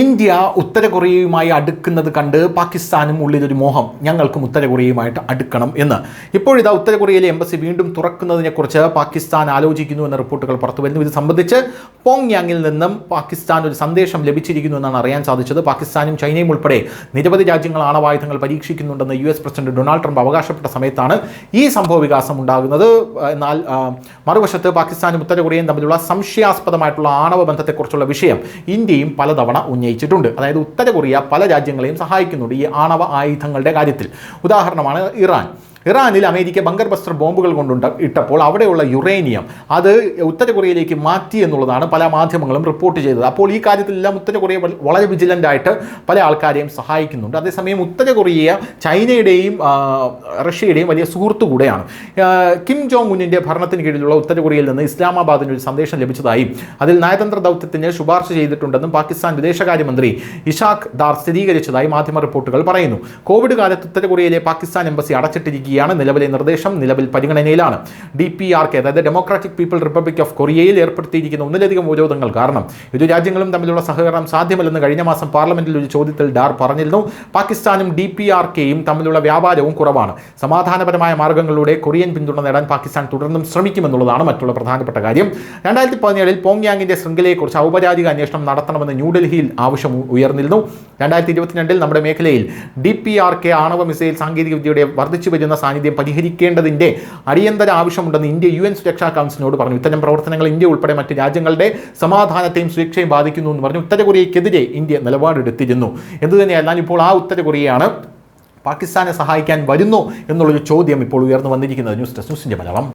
India ഉത്തര കൊറിയയുമായി അടുക്കുന്നത് കണ്ട് പാകിസ്ഥാനും ഉള്ളിലൊരു മോഹം. ഞങ്ങൾക്കും ഉത്തര കൊറിയയുമായിട്ട് അടുക്കണം എന്ന്. ഇപ്പോഴിതാ ഉത്തര കൊറിയയിലെ എംബസി വീണ്ടും തുറക്കുന്നതിനെക്കുറിച്ച് പാകിസ്ഥാൻ ആലോചിക്കുന്നു എന്ന റിപ്പോർട്ടുകൾ പുറത്തു വരുന്നു ഇത് സംബന്ധിച്ച് പോങ് യാങ്ങിൽ നിന്നും പാകിസ്ഥാൻ ഒരു സന്ദേശം ലഭിച്ചിരിക്കുന്നു എന്നാണ് അറിയാൻ സാധിച്ചത്. പാകിസ്ഥാനും ചൈനയും ഉൾപ്പെടെ നിരവധി രാജ്യങ്ങൾ ആണവായുധങ്ങൾ പരീക്ഷിക്കുന്നുണ്ടെന്ന് U S president Donald Trump അവകാശപ്പെട്ട സമയത്താണ് ഈ സംഭവ വികാസം ഉണ്ടാകുന്നത്. എന്നാൽ മറുവശത്ത് പാകിസ്ഥാനും ഉത്തര കൊറിയയും തമ്മിലുള്ള സംശയാസ്പദമായിട്ടുള്ള ആണവ ബന്ധത്തെക്കുറിച്ചുള്ള വിഷയം ഇന്ത്യയും പലതവണ ഉന്നയിച്ചിട്ടുണ്ട്. അതായത് ഉത്തര കൊറിയ പല രാജ്യങ്ങളെയും സഹായിക്കുന്നുണ്ട് ഈ ആണവ ആയുധങ്ങളുടെ കാര്യത്തിൽ. ഉദാഹരണമാണ് ഇറാൻ. ഇറാനിൽ അമേരിക്ക ബങ്കർ ബസ്റ്റർ ബോംബുകൾ കൊണ്ടുണ്ട് ഇട്ടപ്പോൾ അവിടെയുള്ള യുറേനിയം അത് ഉത്തര കൊറിയയിലേക്ക് മാറ്റി എന്നുള്ളതാണ് പല മാധ്യമങ്ങളും റിപ്പോർട്ട് ചെയ്തത്. അപ്പോൾ ഈ കാര്യത്തിലെല്ലാം ഉത്തര കൊറിയ വളരെ വിജിലന്റ് ആയിട്ട് പല ആൾക്കാരെയും സഹായിക്കുന്നുണ്ട്. അതേസമയം ഉത്തര കൊറിയ ചൈനയുടെയും റഷ്യയുടെയും വലിയ സുഹൃത്തു കൂടെയാണ്. കിം ജോങ് ഉന്നിന്റെ ഭരണത്തിന് കീഴിലുള്ള ഉത്തര കൊറിയയിൽ നിന്ന് ഇസ്ലാമാബാദിന് ഒരു സന്ദേശം ലഭിച്ചതായും. അതിൽ നയതന്ത്ര ദൗത്യത്തിന് ശുപാർശ ചെയ്തിട്ടുണ്ടെന്നും പാകിസ്ഥാൻ വിദേശകാര്യമന്ത്രി ഇഷാഖ് ദാർ സ്ഥിരീകരിച്ചതായി മാധ്യമ റിപ്പോർട്ടുകൾ പറയുന്നു. കോവിഡ് കാലത്ത് ഉത്തര കൊറിയയിലെ പാകിസ്ഥാൻ എംബസി അടച്ചിട്ടിരിക്കുകയാണ് നിലവിലെ നിർദ്ദേശം. നിലവിൽ പരിഗണനയിലാണ്. ഡി പി ആർ കെ അതായത് ഡെമോക്രാറ്റിക് പീപ്പിൾ റിപ്പബ്ലിക് ഓഫ് കൊറിയയിൽ ഏർപ്പെടുത്തിയിരിക്കുന്ന ഒന്നിലധികം ഉപരോധങ്ങൾ കാരണം ഇരു രാജ്യങ്ങളും തമ്മിലുള്ള സഹകരണം സാധ്യമല്ലെന്ന് കഴിഞ്ഞ മാസം പാർലമെന്റിൽ ഒരു ചോദ്യത്തിൽ ഡാർ പറഞ്ഞിരുന്നു. പാകിസ്ഥാനും ഡി പി ആർ കെയും തമ്മിലുള്ള വ്യാപാരവും കുറവാണ്. സമാധാനപരമായ മാർഗങ്ങളിലൂടെ കൊറിയൻ പിന്തുണ നേടാൻ പാകിസ്ഥാൻ തുടർന്നും ശ്രമിക്കുമെന്നുള്ളതാണ് മറ്റുള്ള പ്രധാനപ്പെട്ട കാര്യം. രണ്ടായിരത്തി പതിനേഴിൽ പോങ്യാങ്ങിന്റെ ശൃംഖലയെക്കുറിച്ച് ഔപചാരിക അന്വേഷണം നടത്തണമെന്ന് ന്യൂഡൽഹിയിൽ ആവശ്യം ഉയർന്നിരുന്നു. രണ്ടായിരത്തി ഇരുപത്തിരണ്ടിൽ നമ്മുടെ മേഖലയിൽ ഡി പി ആർ കെ ആണവ മിസൈൽ സാങ്കേതികവിദ്യയുടെ വർദ്ധിച്ചു വരുന്ന സാന്നിധ്യം പരിഹരിക്കേണ്ടതിന്റെ അടിയന്തര ആവശ്യമുണ്ടെന്ന് ഇന്ത്യ യു എൻ സുരക്ഷാ കൗൺസിലിനോട് പറഞ്ഞു. ഇത്തരം പ്രവർത്തനങ്ങൾ ഇന്ത്യ ഉൾപ്പെടെ മറ്റ് രാജ്യങ്ങളുടെ സമാധാനത്തെയും സുരക്ഷയും ബാധിക്കുന്നു എന്ന് പറഞ്ഞു. ഉത്തര കൊറിയയ്ക്കെതിരെ ഇന്ത്യ നിലപാടെടുത്തിരുന്നു. എന്തുതന്നെയായാലും ഇപ്പോൾ ആ ഉത്തര കൊറിയയാണ് പാകിസ്ഥാനെ സഹായിക്കാൻ വരുന്നു എന്നുള്ളൊരു ചോദ്യം ഇപ്പോൾ ഉയർന്നു വന്നിരിക്കുന്നത്. ന്യൂസ് ഡെസ്ക് ന്യൂസിന്റെ മലയാളം.